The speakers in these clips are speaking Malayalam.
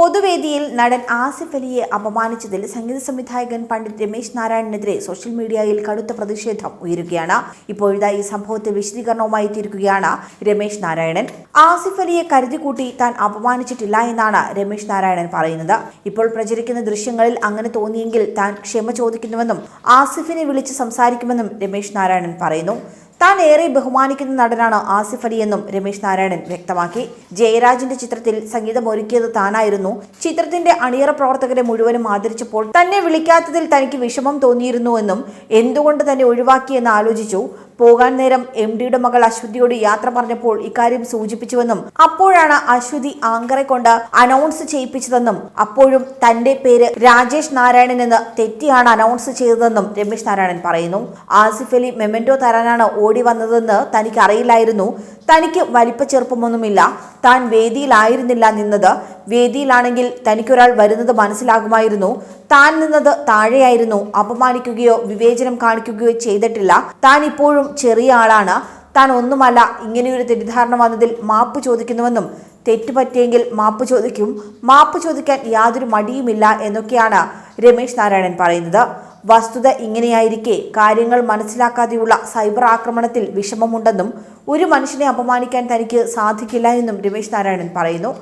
പൊതുവേദിയിൽ നടൻ ആസിഫ് അലിയെ അപമാനിച്ചതിൽ സംഗീത സംവിധായകൻ പണ്ഡിറ്റ് രമേശ് നാരായണനെതിരെ സോഷ്യൽ മീഡിയയിൽ കടുത്ത പ്രതിഷേധം ഉയരുകയാണ്. ഇപ്പോഴത്തെ ഈ സംഭവത്തെ വിശദീകരണവുമായി എത്തിയിരിക്കുകയാണ് രമേശ് നാരായണൻ. ആസിഫ് അലിയെ കരുതിക്കൂട്ടി താൻ അപമാനിച്ചിട്ടില്ല എന്നാണ് രമേശ് നാരായണൻ പറയുന്നത്. ഇപ്പോൾ പ്രചരിക്കുന്ന ദൃശ്യങ്ങളിൽ അങ്ങനെ തോന്നിയെങ്കിൽ താൻ ക്ഷമ ചോദിക്കുന്നുവെന്നും ആസിഫിനെ വിളിച്ച് സംസാരിക്കുമെന്നും രമേശ് നാരായണൻ പറയുന്നു. താൻ ഏറെ ബഹുമാനിക്കുന്ന നടനാണ് ആസിഫ് അലി എന്നും രമേശ് നാരായണൻ വ്യക്തമാക്കി. ജയരാജിന്റെ ചിത്രത്തിൽ സംഗീതം ഒരുക്കിയത് താനായിരുന്നു. ചിത്രത്തിന്റെ അണിയറ പ്രവർത്തകരെ മുഴുവനും ആദരിച്ചപ്പോൾ തന്നെ വിളിക്കാത്തതിൽ തനിക്ക് വിഷമം തോന്നിയിരുന്നുവെന്നും എന്തുകൊണ്ട് തന്നെ ഒഴിവാക്കിയെന്ന് ആലോചിച്ചു. പോകാൻ നേരം എം ഡിയുടെ മകൾ അശ്വതിയോട് യാത്ര പറഞ്ഞപ്പോൾ ഇക്കാര്യം സൂചിപ്പിച്ചുവെന്നും അപ്പോഴാണ് അശ്വതി ആങ്കറെ കൊണ്ട് അനൗൺസ് ചെയ്യിപ്പിച്ചതെന്നും അപ്പോഴും തന്റെ പേര് രാജേഷ് നാരായണൻ എന്ന് തെറ്റിയാണ് അനൗൺസ് ചെയ്തതെന്നും രമേശ് നാരായണൻ പറയുന്നു. ആസിഫ് അലി മെമെന്റോ തരാനാണ് ഓടി വന്നതെന്ന് തനിക്ക് അറിയില്ലായിരുന്നു. തനിക്ക് വലിപ്പ ചെറുപ്പമൊന്നുമില്ല. താൻ വേദിയിലായിരുന്നില്ല നിന്നത്. വേദിയിലാണെങ്കിൽ തനിക്കൊരാൾ വരുന്നത് മനസ്സിലാകുമായിരുന്നു. താൻ നിന്നത് താഴെയായിരുന്നു. അപമാനിക്കുകയോ വിവേചനം കാണിക്കുകയോ ചെയ്തിട്ടില്ല. താൻ ഇപ്പോഴും ചെറിയ ആളാണ്. താൻ ഒന്നുമല്ല ഇങ്ങനെയൊരു തെറ്റിദ്ധാരണ വന്നതിൽ മാപ്പ് ചോദിക്കുന്നുവെന്നും തെറ്റുപറ്റിയെങ്കിൽ മാപ്പ് ചോദിക്കും. മാപ്പ് ചോദിക്കാൻ യാതൊരു മടിയുമില്ല എന്നൊക്കെയാണ് രമേശ് നാരായണൻ പറയുന്നത്. വസ്തുത ഇങ്ങനെയായിരിക്കെ. കാര്യങ്ങൾ മനസ്സിലാക്കാതെയുള്ള സൈബർ ആക്രമണത്തിൽ വിഷമമുണ്ടെന്നും ഒരു മനുഷ്യനെ അപമാനിക്കാൻ തനിക്ക് സാധിക്കില്ല എന്നും രമേശ് നാരായണൻ പറയുന്നു.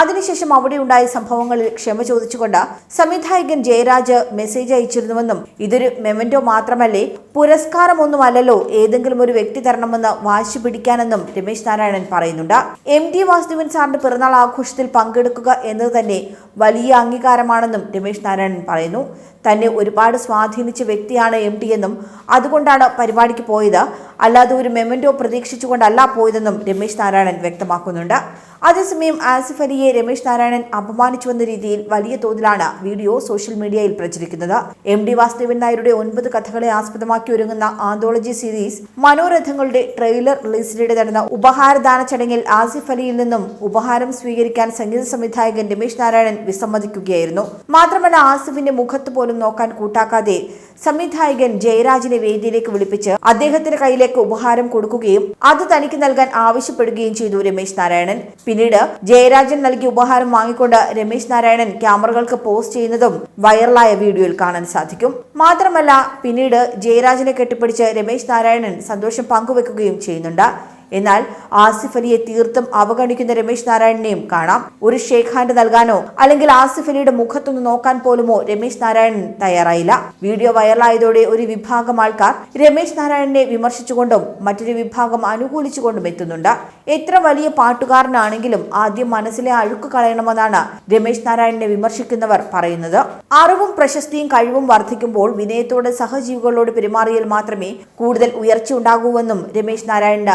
അതിനുശേഷം അവിടെ ഉണ്ടായ സംഭവങ്ങളിൽ ക്ഷമ ചോദിച്ചുകൊണ്ട് സംവിധായകൻ ജയരാജ് മെസ്സേജ് അയച്ചിരുന്നുവെന്നും ഇതൊരു മെമന്റോ മാത്രമല്ലേ പുരസ്കാരമൊന്നുമല്ലല്ലോ ഏതെങ്കിലും ഒരു വ്യക്തി തരണമെന്ന് വാശി പിടിക്കാനെന്നും രമേശ് നാരായണൻ പറയുന്നുണ്ട്. എം ടി വാസുദേവൻ സാറിന്റെ പിറന്നാൾ ആഘോഷത്തിൽ പങ്കെടുക്കുക എന്നത് തന്നെ വലിയ അംഗീകാരമാണെന്നും രമേശ് നാരായണൻ പറയുന്നു. തന്നെ ഒരുപാട് സ്വാധീനിച്ച വ്യക്തിയാണ് എം എന്നും അതുകൊണ്ടാണ് പരിപാടിക്ക് പോയത്. അല്ലാതെ ഒരു മെമന്റോ പ്രതീക്ഷിച്ചുകൊണ്ടല്ല പോയതെന്നും രമേശ് നാരായണൻ വ്യക്തമാക്കുന്നുണ്ട്. അതേസമയം ആസിഫ് അലിയെ രമേശ് നാരായണൻ അപമാനിച്ചുവെന്ന രീതിയിൽ വലിയ തോതിലാണ് വീഡിയോ സോഷ്യൽ മീഡിയയിൽ പ്രചരിക്കുന്നത്. എം ഡി വാസുദേവൻ നായരുടെ ഒൻപത് കഥകളെ ആസ്പദമാക്കി ഒരുങ്ങുന്ന ആന്തോളജി സീരീസ് മനോരഥങ്ങളുടെ ട്രെയിലർ റിലീസിനിടെ നടന്ന ഉപഹാരദാന ചടങ്ങിൽ ആസിഫ് അലിയിൽ നിന്നും ഉപഹാരം സ്വീകരിക്കാൻ സംഗീത സംവിധായകൻ രമേശ് നാരായണൻ വിസമ്മതിക്കുകയായിരുന്നു. മാത്രമല്ല ആസിഫിന്റെ മുഖത്ത് പോലും നോക്കാൻ കൂട്ടാക്കാതെ സംവിധായകൻ ജയരാജിനെ വേദിയിലേക്ക് വിളിപ്പിച്ച് അദ്ദേഹത്തിന്റെ കയ്യിലേക്ക് ഉപഹാരം കൊടുക്കുകയും അത് തനിക്ക് നൽകാൻ ആവശ്യപ്പെടുകയും ചെയ്തു രമേശ് നാരായണൻ. പിന്നീട് ജയരാജൻ നൽകിയ ഉപഹാരം വാങ്ങിക്കൊണ്ട് രമേശ് നാരായണൻ ക്യാമറകൾക്ക് പോസ്റ്റ് ചെയ്യുന്നതും വൈറലായ വീഡിയോയിൽ കാണാൻ സാധിക്കും. മാത്രമല്ല പിന്നീട് ജയരാജനെ കെട്ടിപ്പിടിച്ച് രമേശ് നാരായണൻ സന്തോഷം പങ്കുവെക്കുകയും ചെയ്യുന്നുണ്ട്. എന്നാൽ ആസിഫ് അലിയെ തീർത്തും അവഗണിക്കുന്ന രമേശ് നാരായണനെയും കാണാം. ഒരു ഷേഖ് ഹാൻഡ് നൽകാനോ അല്ലെങ്കിൽ ആസിഫ് അലിയുടെ മുഖത്തൊന്ന് നോക്കാൻ പോലുമോ രമേശ് നാരായണൻ തയ്യാറായില്ല. വീഡിയോ വൈറലായതോടെ ഒരു വിഭാഗം ആൾക്കാർ രമേശ് നാരായണനെ വിമർശിച്ചുകൊണ്ടും മറ്റൊരു വിഭാഗം അനുകൂലിച്ചുകൊണ്ടും എത്തുന്നുണ്ട്. എത്ര വലിയ പാട്ടുകാരനാണെങ്കിലും ആദ്യം മനസ്സിലെ അഴുക്ക് കളയണമെന്നാണ് രമേശ് നാരായണനെ വിമർശിക്കുന്നവർ പറയുന്നത്. അറിവും പ്രശസ്തിയും കഴിവും വർദ്ധിക്കുമ്പോൾ വിനയത്തോടെ സഹജീവികളോട് പെരുമാറിയാൽ മാത്രമേ കൂടുതൽ ഉയർച്ച ഉണ്ടാകൂവെന്നും രമേശ് നാരായണന്